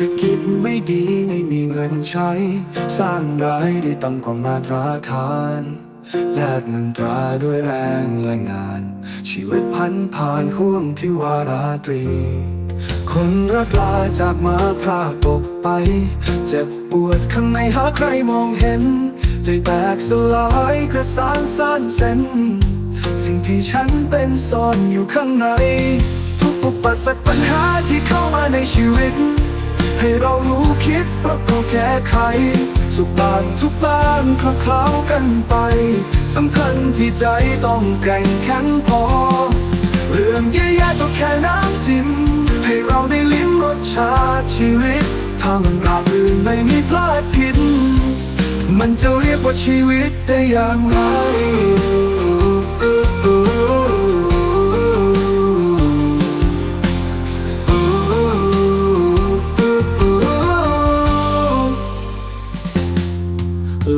รกิจไม่ดีไม่มีเงินใช้ สร้างรายได้ต่ำกว่ามาตรฐานแลกเงินตราด้วยแรงและงาน ชีวิตพันผ่านห่วงที่วาราตรี คนรักลาจากมาพรากอกไป เจ็บปวดข้างในหาใครมองเห็น ใจแตกสลายกระสานสานเส้น สิ่งที่ฉันเป็นซ่อนอยู่ข้างใน ทุกอุปสรรคปัญหาที่เข้ามาในชีวิต ให้เรารู้คิดปรับปรุงแก้ไข สุขบ้างทุกบ้างคลาเคล้ากันไปสำคัญที่ใจต้องแกร่งแข็งพอ เรื่องแย่ๆก็แค่น้ำจิ้มให้เราได้ลิ้มรสชาติชีวิตถ้ามันราบรื่นไม่มีพลาดผิดมันจะเรียกว่าชีวิตได้อย่างไร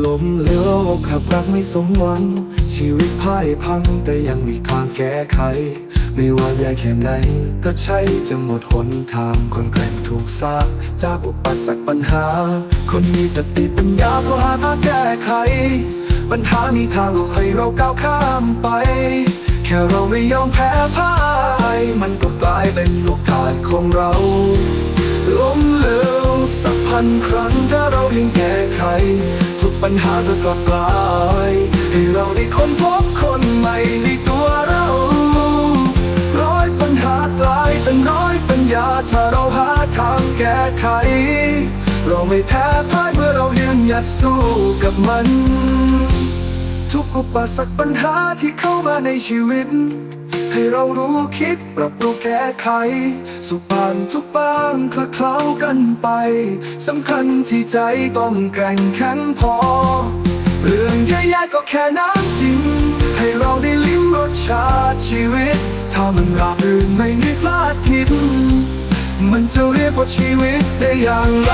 ล้มเหลวขับรักไม่สมหวัง ชีวิตพ่ายพังแต่ยังมีทางแก้ไข ไม่ว่าแย่แค่ไหน ก็ใช่จะหมดหนทางคนแกร่งถูกซากจากอุปสรรคปัญหา คนมีสติปัญญาก็หาทางแก้ไข ปัญหามีทางออกให้เราก้าวข้ามไป แค่เราไม่ยอมแพ้พ่ายมันก็กลายเป็นโอกาสของเราล้มเหลวสักพันครั้งถ้าเรายังแก้ไข ปัญหาก็กลับกลายให้เราได้ค้นพบคนใหม่ในตัวเราร้อยปัญหากลายเป็นร้อยปัญญาถ้าเราหาทางแก้ไข เราไม่แพ้พ่ายเมื่อเรายืนหยัดสู้กับมัน ทุกอุปสรรคปัญหาที่เข้ามาในชีวิต ให้เรารู้คิดปรับปรุงแก้ไข สุขบ้างทุกบ้างคลาเคล้ากันไปสำคัญที่ใจต้องแกร่งแข็งพอ เรื่องแย่ๆก็แค่น้ำจิ้มให้เราได้ลิ้มรสชาติชีวิต ถ้ามันราบรื่นไม่มีพลาดผิดมันจะเรียกว่าชีวิตได้อย่างไร